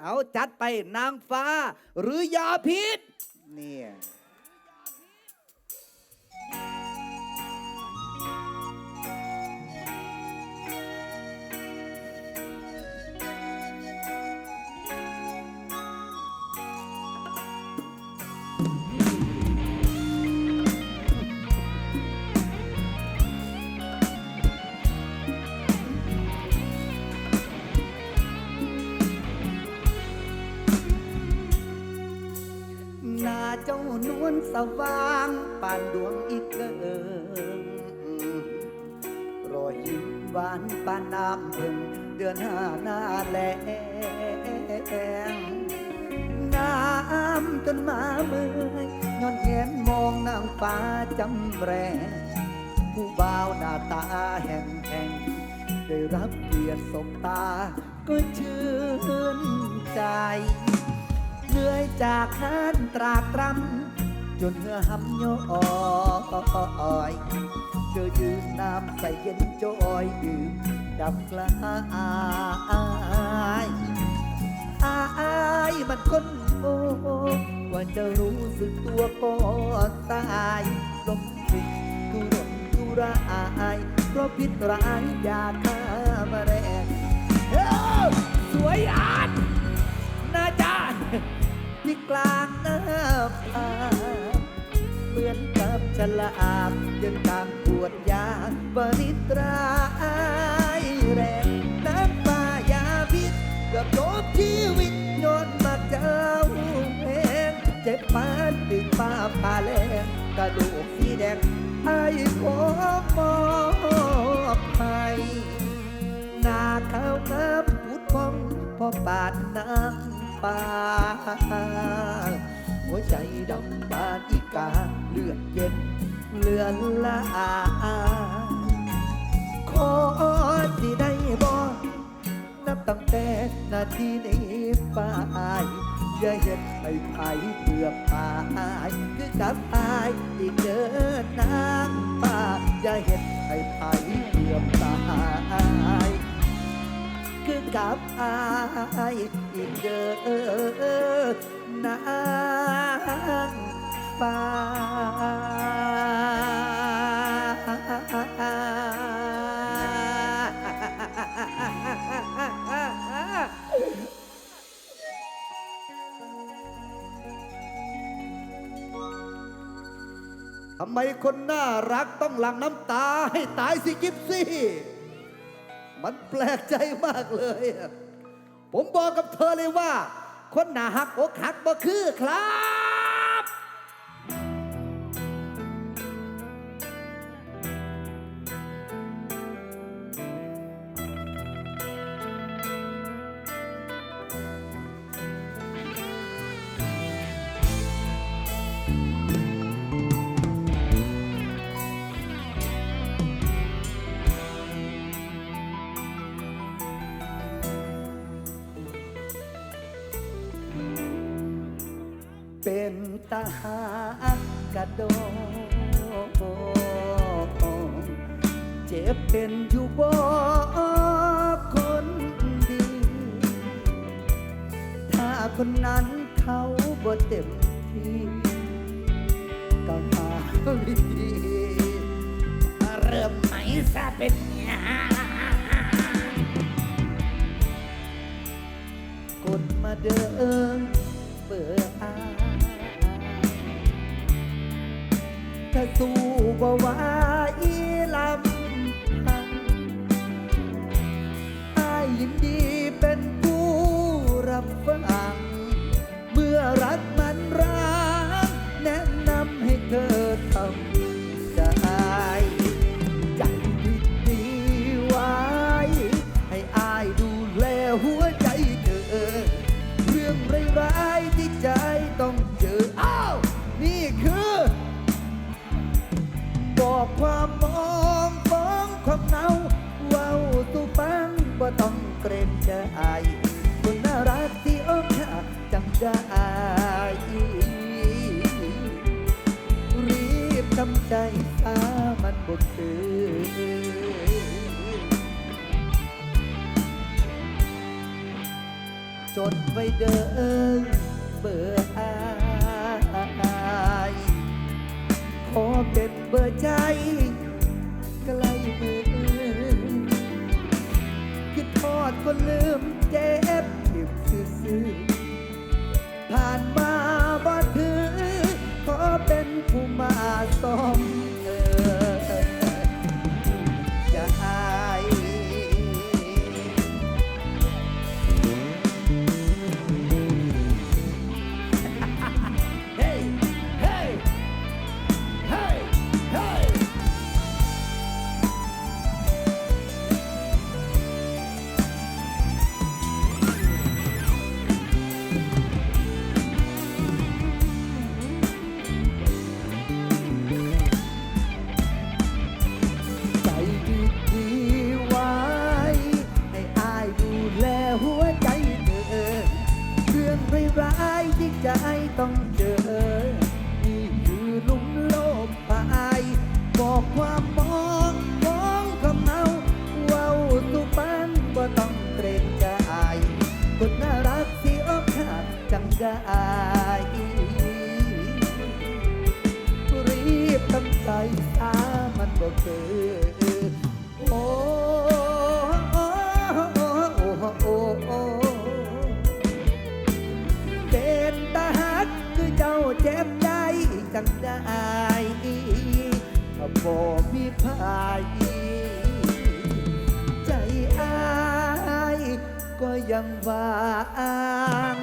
เอาจัดไปนางฟ้าหรือยาพิษเนี่ย สว่างป่านดวงอีกเกิงรอยยิ้มหวานปานน้ำพิ่งเดือนห้าหน้าแลงน้ำจนมาเมื่อยย้อนแงนมองนางฟ้าจำแรงผู้บ่าวหน้าตาแห่งแห่งได้รับเกียรติสบตาก็ชื่นใจเหนื่อยจากงานตรากตรำ นเหงื่อหำย้อยเจอยืนน้ำใส่เย็นจอยดื่มดับกลายอายมันคนโอ้ว่าจะรู้สึกตัวก็ตายลมสิทุรนทุรายเพราะพิษร้ายยาฆ่าแมลงเอ้าสวยอาดนาจาที่กลาง กับฉลามยังตามปวดยาบริตรายแรงน้ำปายาพิษกือบจบชีวิตยอนมาเจ้าเองเจ็บปานติดป้าผ่าแรงกระดูกสีแดงไอ้ขอมอบให้นาข้าวครับพุดพองพอปาดน้ำปลาหัวใจดำปานอีกาเลือดเย็น เลือนละอาขอที่ได้บอนับตั้งแต่นาทีนี้ไปอย่าเห็นไปไผเพื่อพายคือกับอายที่เดินนางป่าอย่าเห็นไปไผเพื่อตายคือกับอายอีกเด้อนาง ฟ้า ทำไมคนน่ารักต้องหลั่งน้ำตาให้ตายสิกิฟซี่ มันแปลกใจมากเลย ผมบอกกับเธอเลยว่า คนหนาหักอกหักบ่คือครั เป็นตาหากกระโดงเจ็บเป็นอยู่บ่คนดี ถ้าคนนั้นเขาบ่เต็มที่ก็มาลีเริ่มไหมซะเป็นยากดมาเดินเบื่อ สู้บ่ไหวลำพังอายยินดี บอกความมองฟ้องความเหงาเว้าสู่ฟังบ่ต้องเกรงใจคนน่ารักที่อกหักจำได้รีบทำใจสามันบ่คือจดไว้เดิมเบอร์อา ขอเป็นเบอร์ใจใกล้มือคิดทอดคนลืมเจ็บเก็บซื่อผ่านมาบ่ถือขอเป็นผู้มา กันได้ถ้าบ่มีพายใจอายก็ยังวาง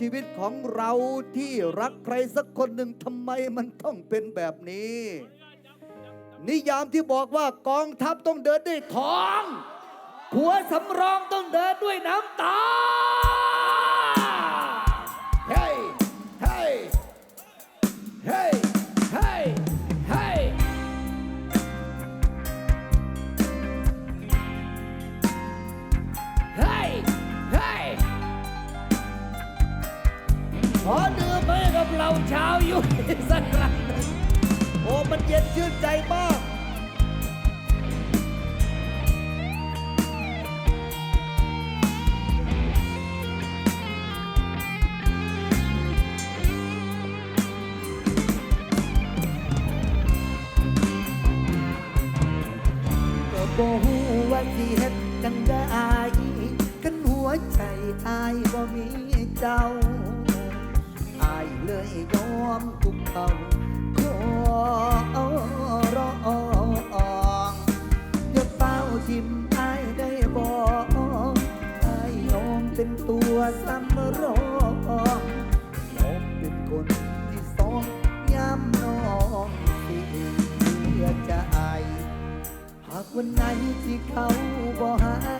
ชีวิตของเราที่รักใครสักคนหนึ่งทำไมมันต้องเป็นแบบนี้ นิยามที่บอกว่ากองทัพต้องเดินด้วยท้องผัวสำรองต้องเดินด้วยน้ำตา เราเช้าวยุทธสักครั้งโอ้มันเย็นชื่นใจมาก ก็บ่ฮู้ว่าสิเฮ็ดจังได้กันหัวใจอายบ่มีเจ้าายเลยยอมทุกเขาขอร้องอย่าเป้าทิมอายได้บอกอายยอมเป็นตัวสำรองยอมเป็นคนที่สองย้ำน้องเสียใจหากวันไหนที่เขาบ่หัก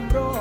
ำร